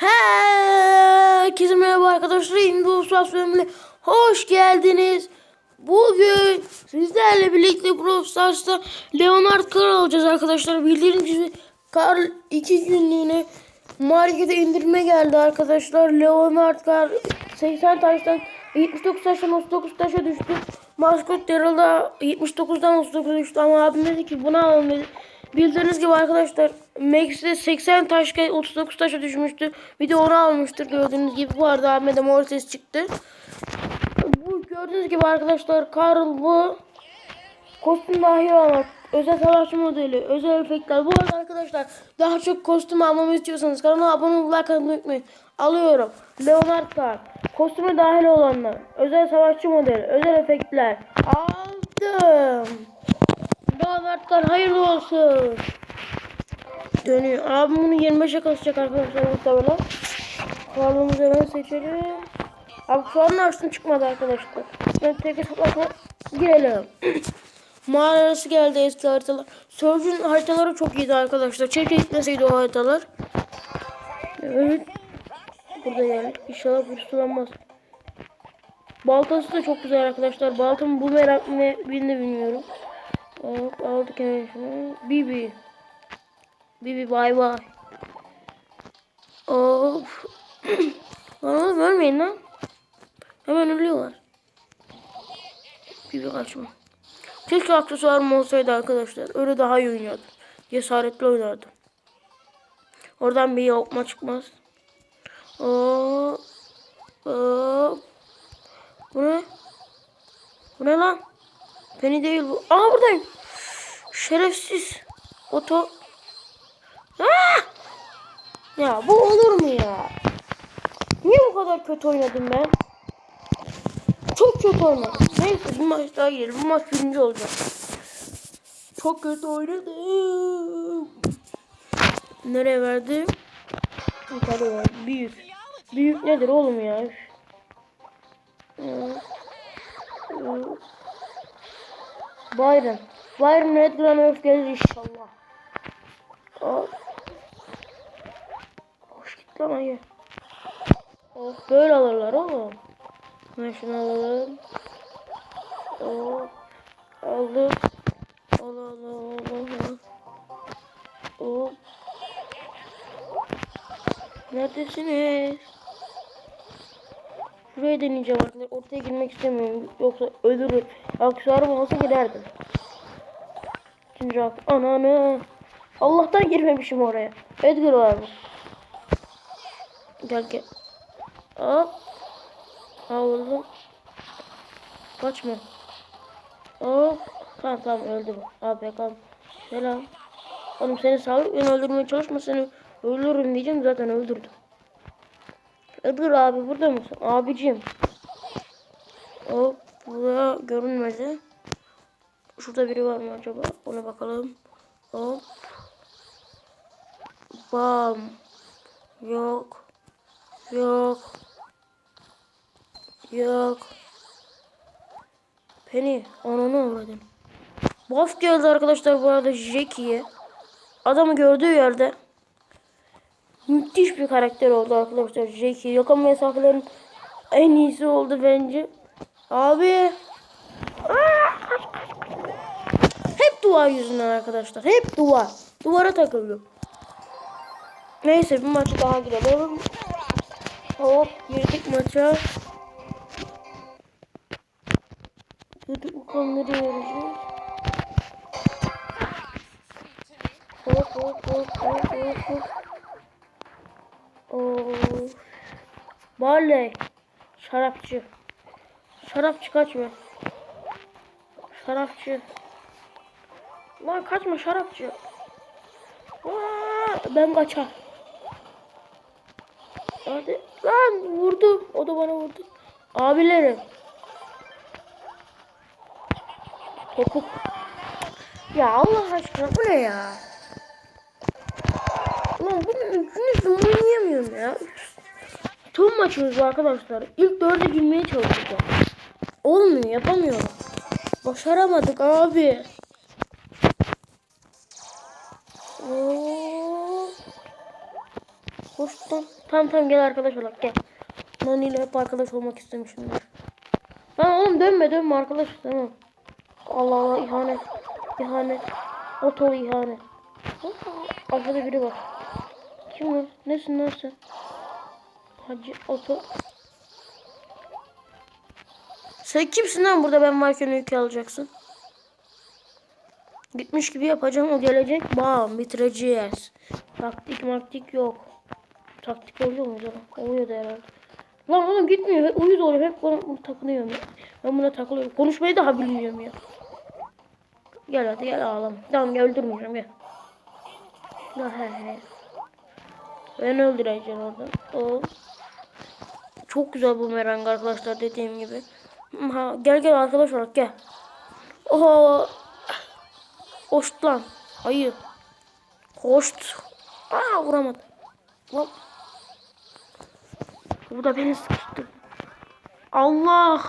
Herkese merhaba arkadaşlar. Indus bölümüne hoş geldiniz. Bugün sizlerle birlikte Brawl Stars'ta Leonard Carl alacağız arkadaşlar. Bildiğiniz gibi Carl 2 günlüğüne markete indirme geldi arkadaşlar. Leonard Carl 80 taştan 79 taştan 39 taşa düştü. Maskot Daryl'da 79'dan 39 düştü ama abim dedi ki bunu alalım dedi. Bildiğiniz gibi arkadaşlar Max'de 80 taş 39 taşa düşmüştü. Bir de onu almıştır gördüğünüz gibi. Bu arada abime de mor ses çıktı. Bu gördüğünüz gibi arkadaşlar Carl bu kostüm dahi olan özel savaşçı modeli, özel efektler. Bu arada arkadaşlar daha çok kostüm almamı istiyorsanız kanala abone olmayı, like unutmayın. Alıyorum. Leonard Carl. Kostüme dahil olanlar. Özel savaşçı modeli, özel efektler. Aldım. Leonard Carl hayırlı olsun. Dönüyor. Abim bunu 25'e kasacak arkadaşlar muhtemelen. Karnımızı hemen seçelim. Abi şu an açtım çıkmadı arkadaşlar. Ben tek hesaplaşma girelim. Mağara arası geldi eski haritalar. Surge'un haritaları çok iyiydi arkadaşlar. Çeke gitmeseydi o haritalar. Evet. Burada yani. İnşallah pusulanmaz. Baltası da çok güzel arkadaşlar. Baltamın bu merak ne birini bilmiyorum. Aldık hemen şunu. Bibi. Bibi bay bay. Of. lan oğlum lan. Hemen ölüyorlar. Bibi kaçma. Keşke aksesuarım olsaydı arkadaşlar. Öyle daha iyi oynardım. Cesaretli oynardım. Oradan bir yapma çıkmaz. Oo. Oo. Bu ne? Bu ne lan? Beni değil bu. Aa buradayım. Şerefsiz. Oto. Aa! Ya bu olur mu ya? Niye bu kadar kötü oynadım ben? Çok kötü oynadım. Neyse bir maç daha girelim. Bu maç birinci olacak. Çok kötü oynadım. Nereye verdi? Yukarı. Büyük. Büyük nedir oğlum ya? Byron. Byron Edgar Öf gelir inşallah. Hop. Hoş git lan ayı. Oh böyle alırlar oğlum. Ben şunu alalım. Hop. Aldık. Al al al al. Hop. Neredesiniz? Şuraya deneyeceğim arkadaşlar. Ortaya girmek istemiyorum. Yoksa ölürüm. Aksesuarım olsa giderdim. İkinci ak. Ananı. Allah'tan girmemişim oraya. Edgar var mı? Gel gel. Hop. Havladım. Kaçma. Hop. Tamam tamam öldü bu. Abi kalk. Selam. Oğlum seni sağlık beni öldürmeye çalışma seni öldürürüm diyeceğim zaten öldürdüm. Edgar abi burada mısın? Abicim. Hop. Burada görünmedi. Şurada biri var mı acaba? Ona bakalım. Hop. Bam. Yok. Yok. Yok. Penny. Ananı uğradım. Buff geldi arkadaşlar bu arada Jackie'ye. Adamı gördüğü yerde müthiş bir karakter oldu arkadaşlar Jackie. Yakın mesafelerin en iyisi oldu bence. Abi. Hep duvar yüzünden arkadaşlar. Hep duvar. Duvara takıldım. Neyse bir maçı daha girelim. Hop girdik maça. Girdik bakalım nereye vereceğiz. Hop hop hop hop hop hop. Barley. Şarapçı. Şarapçı kaçma. Şarapçı. Lan kaçma şarapçı. Aa, ben kaçar. Hadi. Lan vurdu. O da bana vurdu. Abilerim. Topuk. Ya Allah aşkına bu ne ya? Lan bunu üçünüz de oynayamıyorum ya. Tüm maçımız var arkadaşlar. İlk dörde girmeye çalışacağım. Olmuyor yapamıyorum. Başaramadık abi. Oo. Lan. Tamam tamam gel arkadaş olalım gel. Nani ile hep arkadaş olmak istemişimdir. Lan oğlum dönme dönme arkadaş tamam. Allah Allah ihanet. İhanet. Oto ihanet. Arkada biri var. Kim o? Nesin sen? Hacı oto. Sen kimsin lan burada ben varken ülke alacaksın? Gitmiş gibi yapacağım o gelecek. Bam bitireceğiz. Taktik maktik yok. Taktik oluyor mu canım? Oluyor da herhalde. Lan oğlum gitmiyor. Uyuz oluyor. Hep bunu takılıyorum ya. Ben buna takılıyorum. Konuşmayı daha bilmiyorum ya. Gel hadi gel ağlama. Tamam gel öldürmeyeceğim gel. Ya he he. Ben öldüreceğim orada. O. Çok güzel bu merang arkadaşlar dediğim gibi. Ha, gel gel arkadaş olarak gel. Oho. Hoşt lan. Ayı. Hoşt. Aa vuramadım. Hop. Bu da beni sıkıştı. Allah.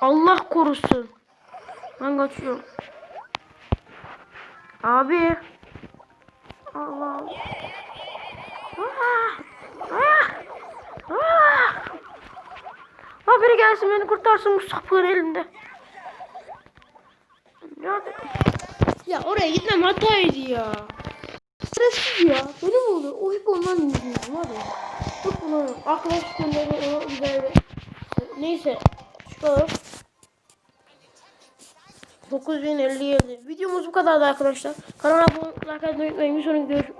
Allah korusun. Ben kaçıyorum. Abi. Allah. Ha biri gelsin beni kurtarsın bu sapığın elinde. Ya, ya oraya gitmem hataydı ya. Stressiz ya. Benim olur. O hep ondan yüzünden var ya. Çok bunu arkadaş gönderi ona güzel. Neyse. Çıkalım. 9057. Videomuz bu kadardı arkadaşlar. Kanala abone olmayı, unutmayın. Bir sonraki, görüş-